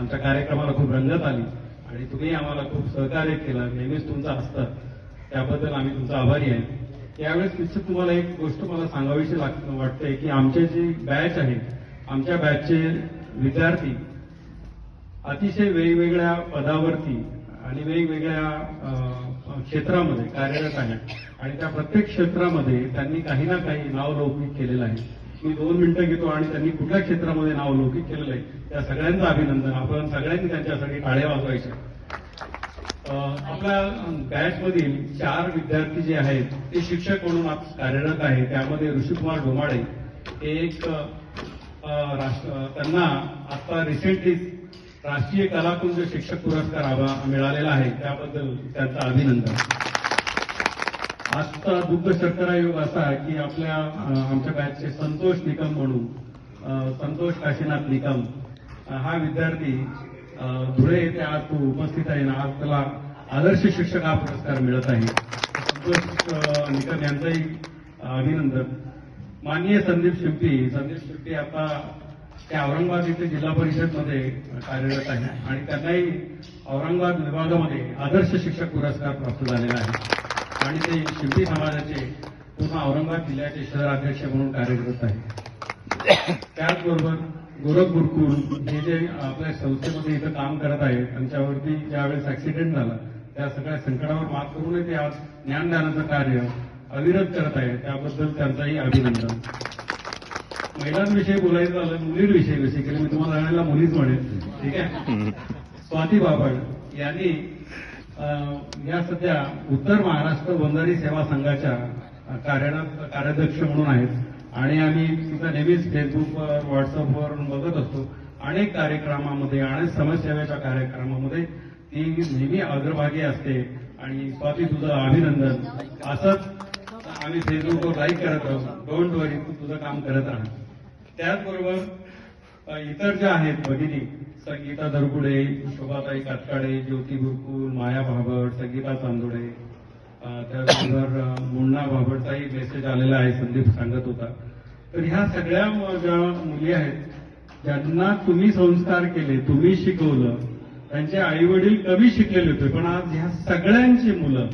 आमच्या कार्यक्रमाला खूप रंगत आली आणि तुम्ही आम्हाला खूप सहकार्य केलं. नेहमीच तुमचं असतात त्याबद्दल आम्ही तुमचा आभारी आहे. यावेळेस निश्चित तुम्हाला एक गोष्ट मला सांगावीशी वाटते की आमचे जे बॅच आहे आमच्या बॅचचे विद्यार्थी अतिशय वेगवेगळ्या पदावरती आणि वेगवेगळ्या क्षेत्रामध्ये कार्यरत आहेत. आणि त्या प्रत्येक क्षेत्रामध्ये त्यांनी काही ना काही नावलौकिक केलेलं आहे. मी दोन मिनिटं घेतो आणि त्यांनी कुठल्या क्षेत्रामध्ये नावलौकिक केलेलं आहे त्या सगळ्यांचं अभिनंदन. आपण सगळ्यांनी त्यांच्यासाठी काळे वाजवायचे आपल्या बॅचमधील चार विद्यार्थी जे आहेत ते शिक्षक म्हणून आज कार्यरत आहे त्यामध्ये ऋषिकुमार डोमाडे हे एक राष्ट्र- त्यांना आता रिसेंटली राष्ट्रीय कलाकुंज शिक्षक पुरस्कार हवा मिळालेला आहे. त्याबद्दल त्यांचं अभिनंदन. आजचा दुग्ध शर्करा योग असा की आपल्या आमच्या बॅचचे संतोष निकम म्हणून संतोष काशीनाथ निकम हा विद्यार्थी धुळे येथे आज तो उपस्थित आहे ना आज त्याला आदर्श शिक्षक हा पुरस्कार मिळत आहे. संतोष निकम यांचंही अभिनंदन. माननीय संदीप शिंपी संदीप शिवटी आता ते औरंगाबाद येथे जिल्हा परिषदमध्ये कार्यरत आहे आणि त्यांनाही औरंगाबाद विभागामध्ये आदर्श शिक्षक पुरस्कार प्राप्त झालेला आहे. आणि ते शिवटी समाजाचे पूर्ण औरंगाबाद जिल्ह्याचे शहर अध्यक्ष म्हणून कार्यरत आहे त्याचबरोबर गोरख गुरुकुल हे जे आपल्या संस्थेमध्ये इथं काम करत आहेत त्यांच्यावरती ज्यावेळेस ऍक्सिडेंट झाला त्या सगळ्या संकटावर मात करूनही ते आज ज्ञानदानाचं कार्य अविरत करत आहेत त्याबद्दल त्यांचाही अभिनंदन. महिलांविषयी बोलायचं झालं मुलींविषयी बेसिकली मी तुम्हाला सांगायला मुलीच म्हणेल ठीक आहे? स्वाती बाबड यांनी या सध्या उत्तर महाराष्ट्र बंधारी सेवा संघाच्या कार्याध्यक्ष म्हणून आहेत. आणि आम्ही तिथं नेहमीच फेसबुकवर व्हॉट्सअपवर बघत असतो. अनेक कार्यक्रमामध्ये अनेक समाजसेवेच्या कार्यक्रमामध्ये ती नेहमी अग्रभागी असते. आणि स्वाती तुझं अभिनंदन. असंच आम्ही फेसबुकवर लाईक करत राहू. डोंट वरी तू तुझं काम करत राहा. त्याचबरोबर इतर ज्या आहेत भगिनी संगीता दरगुडे शोभाताई कातकाडे ज्योती गुरुकुल माया भाबड संगीता चांदोडे त्याचबरोबर अ, मेसेज आलेला आहे संदीप सांगत होता. तर ह्या सगळ्या ज्या मुली आहेत ज्यांना तुम्ही संस्कार केले तुम्ही शिकवलं त्यांचे आई वडील कमी शिकलेले होते पण आज ह्या सगळ्यांची मुलं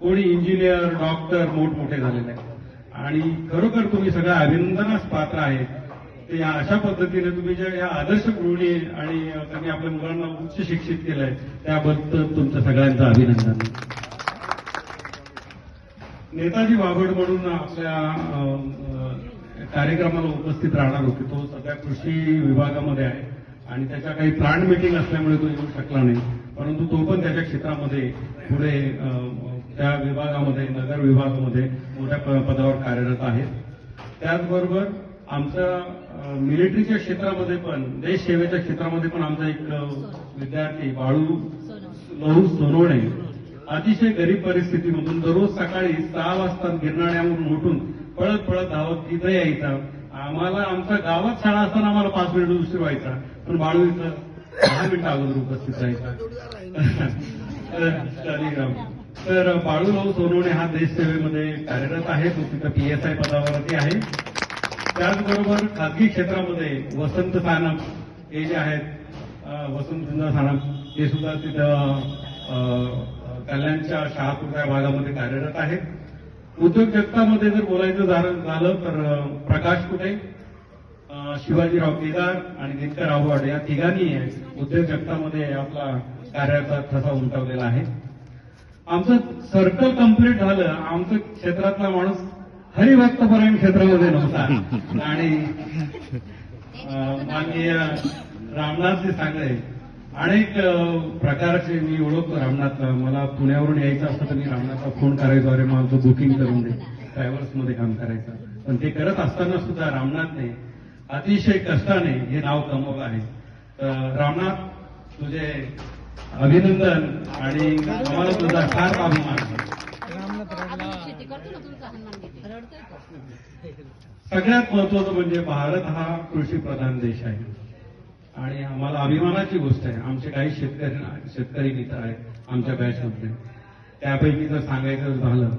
कोणी इंजिनियर डॉक्टर मोठमोठे झालेले आहेत. आणि खरोखर तुम्ही सगळ्या अभिनंदनास पात्र आहेत ते या अशा पद्धतीने तुम्ही ज्या या आदर्श गृहिणी आणि त्यांनी आपल्या मुलांना उच्च शिक्षित केलंय त्याबद्दल तुमचं सगळ्यांचं अभिनंदन. नेताजी बाबड म्हणून आपल्या कार्यक्रमाला उपस्थित राहणार होते. तो सध्या कृषी विभागामध्ये आहे आणि त्याच्या काही प्लांट मिटिंग असल्यामुळे तो येऊ शकला नाही. परंतु तो पण त्याच्या क्षेत्रामध्ये पुढे त्या विभागामध्ये नगर विभागामध्ये मोठ्या पदावर कार्यरत आहे. त्याचबरोबर आमचं मिलिटरीच्या क्षेत्रामध्ये पण देश सेवेच्या क्षेत्रामध्ये पण आमचा एक विद्यार्थी बाळू लहू सोनवणे अतिशय गरीब परिस्थितीमधून दररोज सकाळी सहा वाजता गिरणाऱ्यावरून उठून पळत पळत धावत तिथं यायचा. आम्हाला आमच्या गावात शाळा असताना आम्हाला पाच मिनिट उशीर व्हायचा. पण बाळू इथं दहा मिनिटं अगोदर उपस्थित राहायचा. तर शालिग्राम. बाळूभाऊ सोनवणे हा देशसेवेमध्ये कार्यरत आहे. तो तिथं पीएसआय पदावरती आहे. त्याचबरोबर खाजगी क्षेत्रामध्ये वसंत सानप हे जे आहेत वसंत सानप हे सुद्धा तिथं कल्याणच्या शहापूर भागामध्ये कार्यरत आहेत. उद्योजकतामध्ये जर बोलायचं झालं झालं तर प्रकाश कुटे शिवाजीराव केदार आणि दिनकर आव्हाड या तिघांनी उद्योजकतामध्ये आपला कार्याचा ठसा उमटवलेला आहे. आमचं सर्कल कंप्लीट झालं. आमचं क्षेत्रातला माणूस हरिभक्तपरायण क्षेत्रामध्ये नव्हता. आणि माननीय रामनाथजी सांगले अनेक प्रकारचे मी ओळखतो रामनाथला मला पुण्यावरून यायचं असतं तर मी रामनाथला फोन करायचो. अरे मग आमचं बुकिंग करून दे. ट्रॅव्हल्समध्ये काम करायचं. पण ते करत असताना सुद्धा रामनाथने अतिशय कष्टाने हे नाव कमवलं आहे. तर रामनाथ तुझे अभिनंदन आणि आम्हाला तुझा फार अभिमान. आहे. आपण शेती करतो ना तुमचा हनुमान घेते रडतोय तो. सगळ्यात महत्वाचं म्हणजे भारत हा कृषी प्रधान देश आहे. आणि आम्हाला अभिमानाची गोष्ट आहे. आमचे काही शेतकरी शेतकरी मित्र आहेत आमच्या बॅचमधले. त्यापैकी जर सांगायचं झालं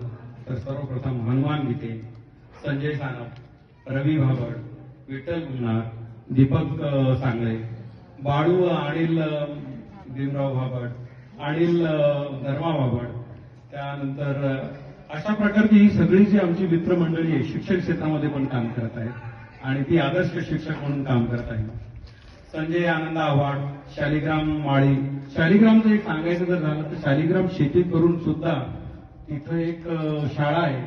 तर सर्वप्रथम हनुमान गीते संजय सानप रवी भाबड विठ्ठल गुन्हार दीपक सांगळे बाळू अनिल भीमराव भाबड अनिल धर्मा भाबड त्यानंतर अशा प्रकारची ही सगळी जी आमची मित्रमंडळी आहे शिक्षण क्षेत्रामध्ये पण काम करत आहेत. आणि ती आदर्श शिक्षक म्हणून काम करत आहे संजय आनंद आव्हाड शालिग्राम माळी. शालिग्रामचं एक सांगायचं जर झालं तर शालिग्राम शेती करून सुद्धा तिथं एक शाळा आहे.